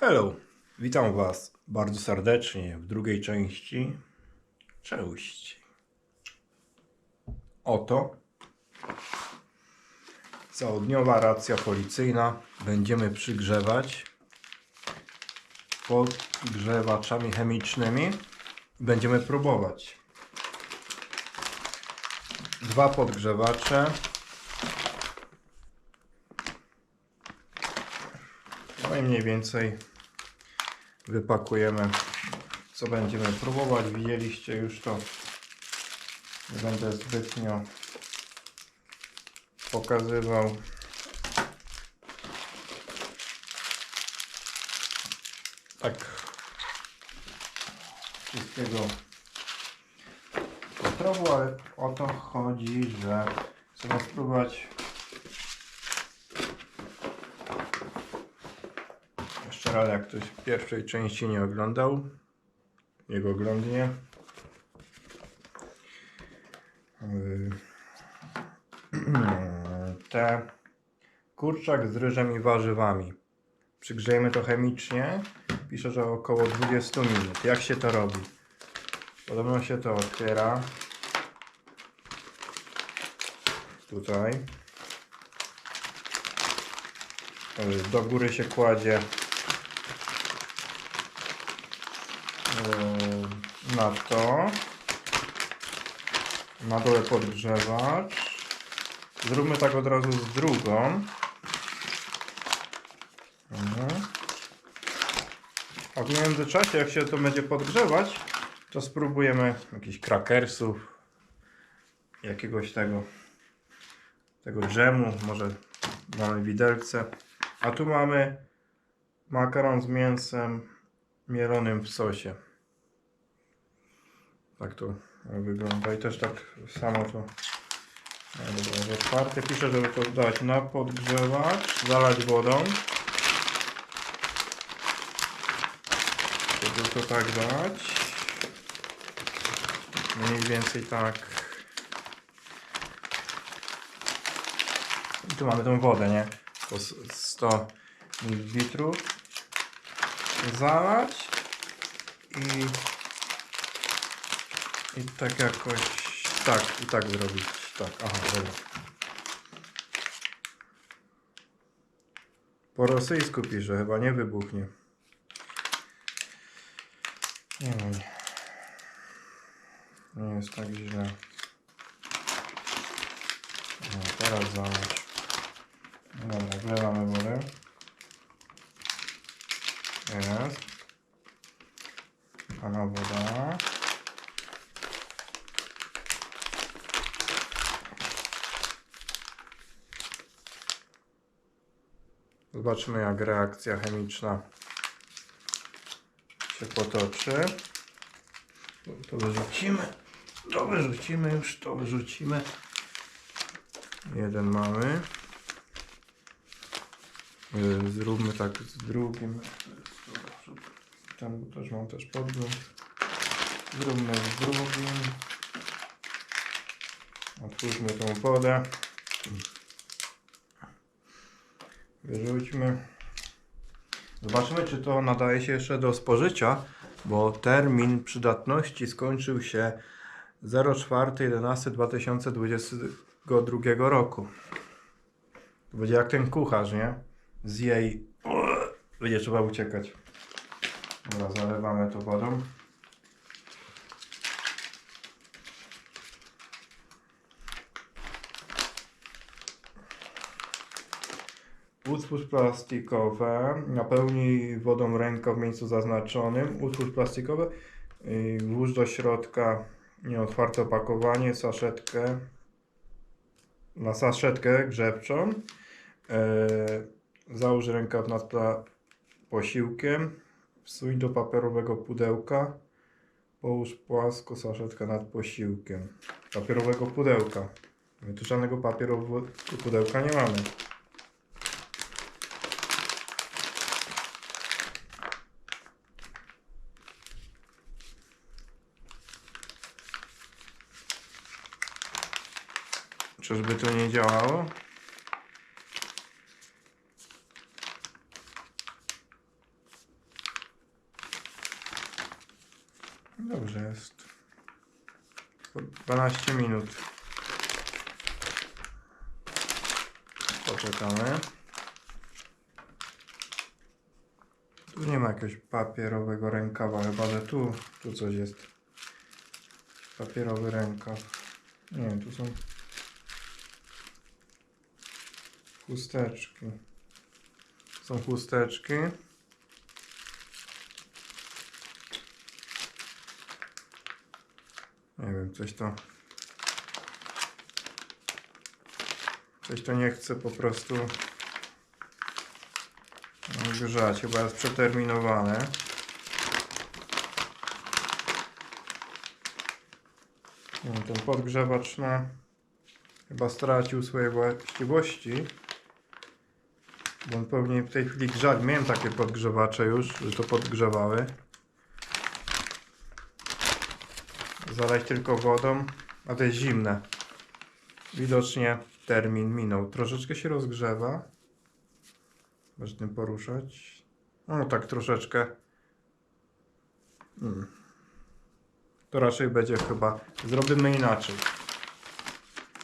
Hello, witam Was bardzo serdecznie w drugiej części. Cześć. Oto całodniowa racja policyjna. Będziemy przygrzewać podgrzewaczami chemicznymi. Będziemy próbować. Dwa podgrzewacze. I mniej więcej wypakujemy, co będziemy próbować. Widzieliście już to. Nie będę zbytnio pokazywał. Tak. Wszystkiego po trochu, ale o to chodzi, że trzeba spróbować Raz, jak ktoś pierwszej części nie oglądał, jego oglądnie. Yy, Te kurczak z ryżem i warzywami. Przygrzejemy to chemicznie. Pisze, że około 20 minut. Jak się to robi? Podobno się to otwiera. Tutaj. Yy, Do góry się kładzie Yy, na to. Na dole podgrzewacz. Zróbmy tak od razu z drugą. Mhm. A w międzyczasie, jak się to będzie podgrzewać, to spróbujemy jakichś krakersów, jakiegoś tego, tego dżemu, może mamy widelce. A tu mamy makaron z mięsem mielonym w sosie. Tak to wygląda i też tak samo to jest otwarte. Pisze, żeby to dać na podgrzewacz, zalać wodą. Żeby to tak dać. Mniej więcej tak. I tu mamy tą wodę, nie? S- 100 ml. Zalać i i tak jakoś tak i tak zrobić. Tak, aha, dobra. Po rosyjsku pisze, chyba nie wybuchnie. Nie wiem. Nie jest tak źle. No, teraz zalać. Dobra, wlewamy wodę. Jest. Pana woda. Zobaczmy jak reakcja chemiczna się potoczy. To wyrzucimy. To wyrzucimy już, to wyrzucimy. Jeden mamy. Yy, Zróbmy tak z drugim. Tam też mam też podgląd. Zróbmy z drugim. Otwórzmy tą wodę. Wyrzućmy. Zobaczymy, czy to nadaje się jeszcze do spożycia, bo termin przydatności skończył się 04.11.2022 roku. Będzie jak ten kucharz, nie? Z jej. Będzie trzeba uciekać. Dobra, zalewamy to wodą. Utwórz plastikowe, napełnij wodą rękę w miejscu zaznaczonym. Utwórz plastikowe, yy, włóż do środka nieotwarte opakowanie, saszetkę, na saszetkę grzewczą. Yy, załóż rękaw nad posiłkiem, wsuń do papierowego pudełka, połóż płasko saszetkę nad posiłkiem. Papierowego pudełka. My tu żadnego papierowego pudełka nie mamy. Czyżby to nie działało? Dobrze jest. 12 minut. Poczekamy. Tu nie ma jakiegoś papierowego rękawa, chyba że tu, tu coś jest. Papierowy rękaw. Nie wiem, tu są chusteczki. Są chusteczki. Nie wiem, coś to. Coś to nie chce po prostu no, grzać. Chyba jest przeterminowane. No, ten podgrzewacz na chyba stracił swoje właściwości. Bo on powinien w tej chwili grzać. Miałem takie podgrzewacze już, że to podgrzewały. Zalać tylko wodą, a to jest zimne. Widocznie termin minął. Troszeczkę się rozgrzewa. Może tym poruszać. No tak troszeczkę. Hmm. To raczej będzie chyba. Zrobimy inaczej.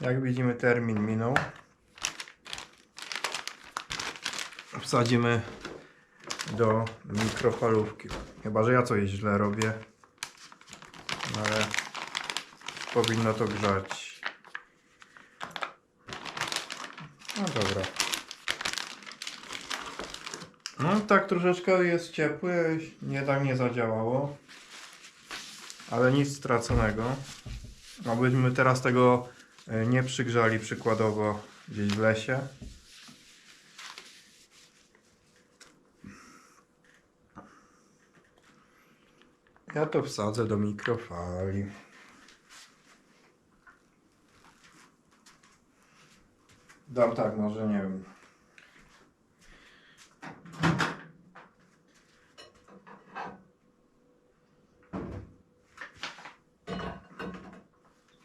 Jak widzimy termin minął. Wsadzimy do mikrofalówki. Chyba, że ja coś źle robię. Ale powinno to grzać. No dobra. No tak troszeczkę jest ciepły, nie tak nie zadziałało. Ale nic straconego. Abyśmy teraz tego e, nie przygrzali przykładowo gdzieś w lesie. Ja to wsadzę do mikrofali. Dam tak, może nie wiem.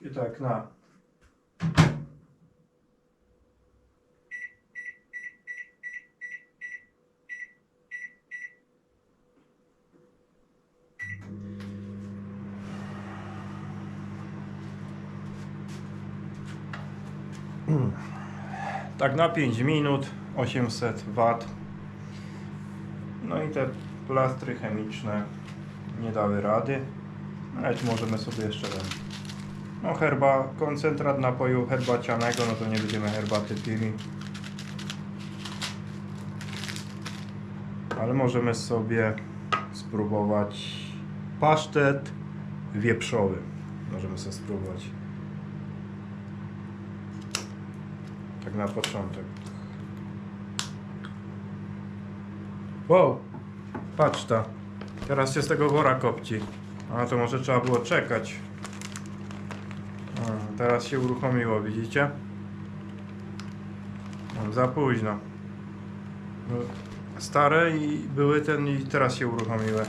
I tak na. Tak na 5 minut 800 W. No i te plastry chemiczne nie dały rady. Tu możemy sobie jeszcze ten. No herba, koncentrat napoju herbacianego, no to nie będziemy herbaty pili. Ale możemy sobie spróbować pasztet wieprzowy. Możemy sobie spróbować. Tak na początek. Wow, patrz ta. Teraz się z tego wora kopci. A to może trzeba było czekać. A, teraz się uruchomiło, widzicie? No, za późno. No, Stare i były ten i teraz się uruchomiły.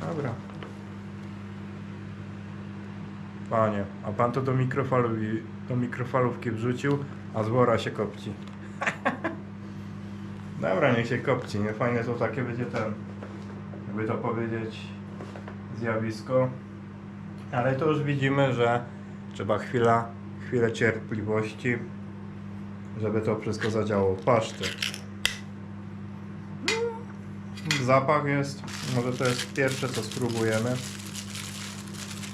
Dobra. Panie, a pan to do mikrofalówki, do mikrofalówki wrzucił, a z wora się kopci. Dobra, niech się kopci, nie? Fajne to takie będzie ten, jakby to powiedzieć, zjawisko. Ale to już widzimy, że trzeba chwila, chwilę cierpliwości, żeby to wszystko zadziałało. Pasztet. No, Zapach jest, może to jest pierwsze co spróbujemy.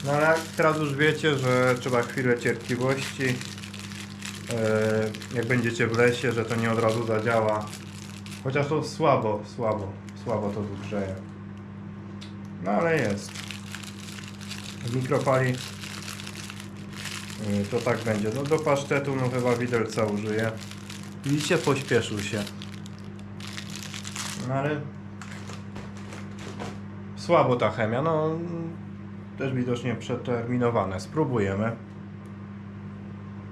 No ale teraz już wiecie, że trzeba chwilę cierpliwości. E, Jak będziecie w lesie, że to nie od razu zadziała. Chociaż to słabo, słabo, słabo to tu grzeje. No ale jest. W mikrofali y, to tak będzie. No do pasztetu no chyba widelca użyję. Widzicie, pośpieszył się. No ale słabo ta chemia, no też widocznie przeterminowane. Spróbujemy.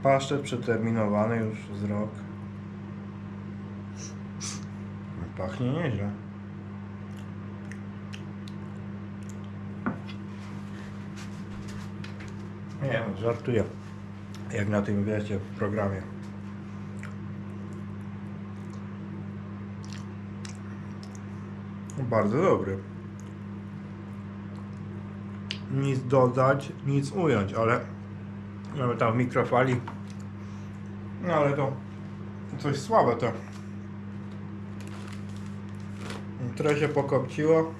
Pasztet przeterminowany już z rok. Pachnie nieźle. Nie żartuję. Jak na tym wiecie w programie. Bardzo dobry. Nic dodać, nic ująć, ale mamy tam w mikrofali. No ale to coś słabe to. Trochę się pokopciło.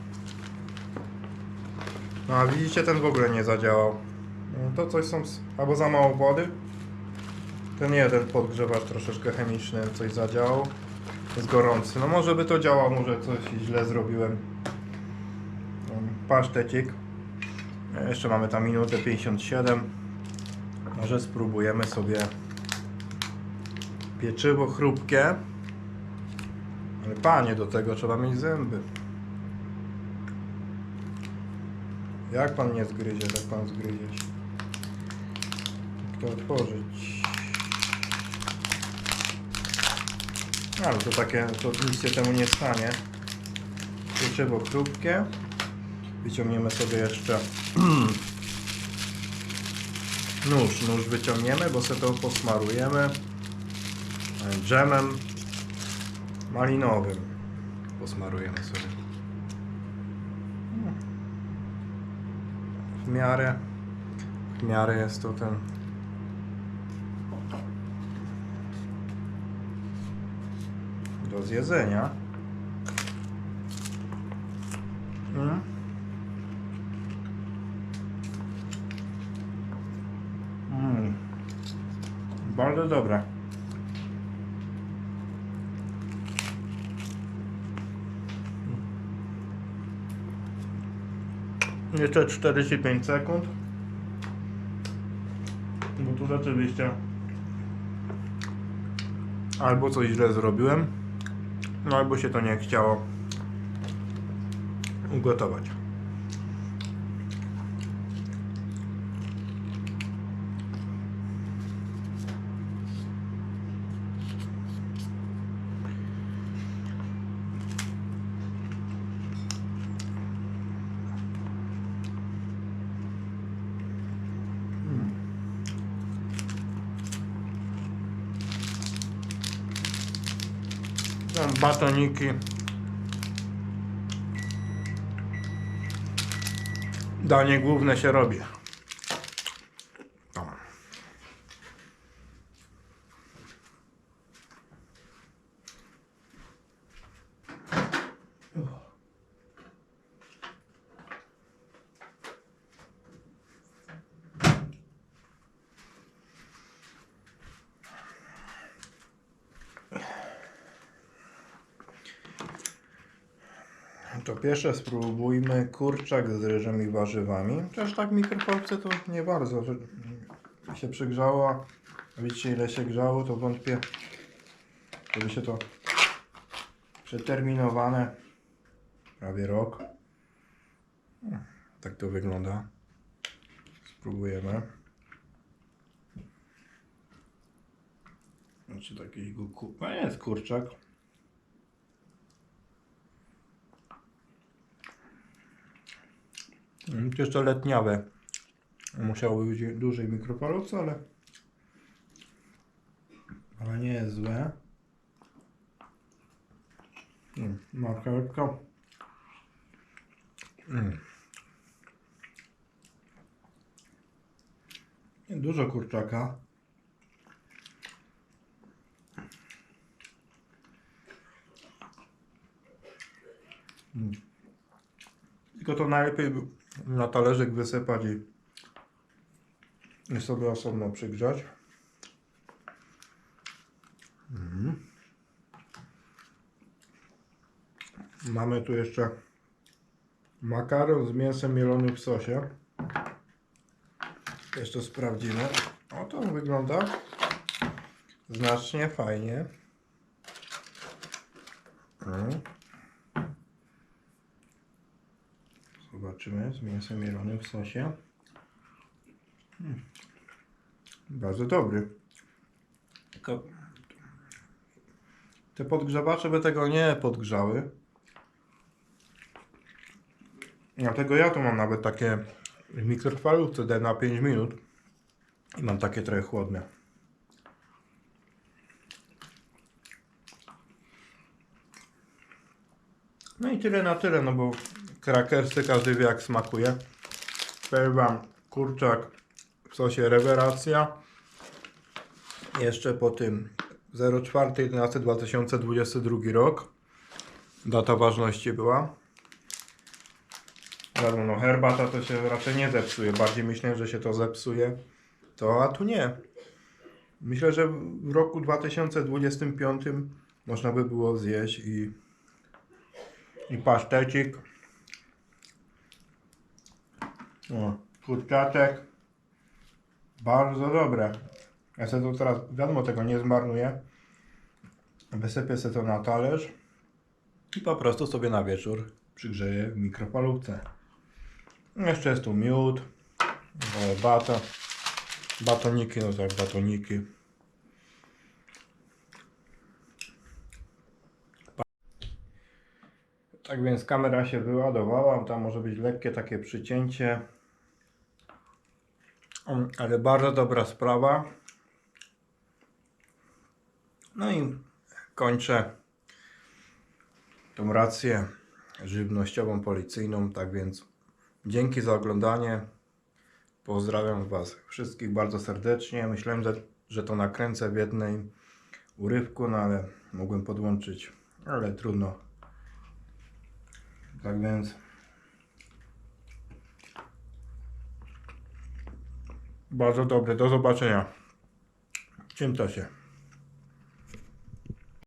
No a widzicie, ten w ogóle nie zadziałał. No, To coś są... albo za mało wody. Ten jeden podgrzewacz troszeczkę chemiczny, coś zadziałał. Jest gorący. No może by to działało, może coś źle zrobiłem. Pasztecik. E, Jeszcze mamy tam minutę 57. Może spróbujemy sobie pieczywo chrupkie. Ale panie, do tego trzeba mieć zęby. Jak pan nie zgryzie, tak pan zgryzieć? Jak to otworzyć? Ale to takie, to nic się temu nie stanie. Pieczywo chrupkie. Wyciągniemy sobie jeszcze nóż. Nóż wyciągniemy, bo sobie to posmarujemy dżemem malinowym. Posmarujemy sobie. W miarę, w miarę jest to ten do zjedzenia. Mm. Bardzo dobre. Jeszcze 45 sekund. Bo tu rzeczywiście albo coś źle zrobiłem, no albo się to nie chciało ugotować. Tam batoniki. Danie główne się robi. Tam. To pierwsze spróbujmy kurczak z ryżem i warzywami. Też tak w mikrofalce to nie bardzo się przygrzało. a Widzicie ile się grzało, to wątpię, żeby się to przeterminowane. Prawie rok. Hmm, Tak to wygląda. Spróbujemy. Znaczy taki guku. A jest kurczak. Jeszcze letniawe. Musiało być w dużej mikrofalówce, ale ale nie jest złe. Mm, Marchewka. Mm. Dużo kurczaka. Mm. Tylko to najlepiej by na talerzyk wysypać i, sobie osobno przygrzać. Mhm. Mamy tu jeszcze makaron z mięsem mielonym w sosie. Jeszcze sprawdzimy. O, to wygląda znacznie fajnie. Mhm. Zobaczymy z mięsem mielonym w sosie. Mm. Bardzo dobry. Tylko te podgrzewacze by tego nie podgrzały. Dlatego ja tu mam nawet takie w mikrofalówce D na 5 minut. I mam takie trochę chłodne. No i tyle na tyle, no bo krakersy każdy wie jak smakuje. Powiem wam, kurczak w sosie rewelacja. Jeszcze po tym 04.11.2022 rok. Data ważności była. Wiadomo, no herbata to się raczej nie zepsuje. Bardziej myślę, że się to zepsuje. To, a tu nie. Myślę, że w roku 2025 można by było zjeść i, i pasztecik. O, kurczaczek. Bardzo dobre. Ja sobie to teraz, wiadomo, tego nie zmarnuję. Wysypię sobie to na talerz i po prostu sobie na wieczór przygrzeję w mikrofalówce. Jeszcze jest tu miód, o, bata, batoniki, no tak, batoniki. Tak więc kamera się wyładowała, tam może być lekkie takie przycięcie. Mm, Ale bardzo dobra sprawa. No i kończę tą rację żywnościową, policyjną. Tak więc dzięki za oglądanie. Pozdrawiam Was wszystkich bardzo serdecznie. Myślałem, że, że to nakręcę w jednej urywku, no ale mogłem podłączyć, ale trudno. Tak więc bardzo dobre. Do zobaczenia. To się?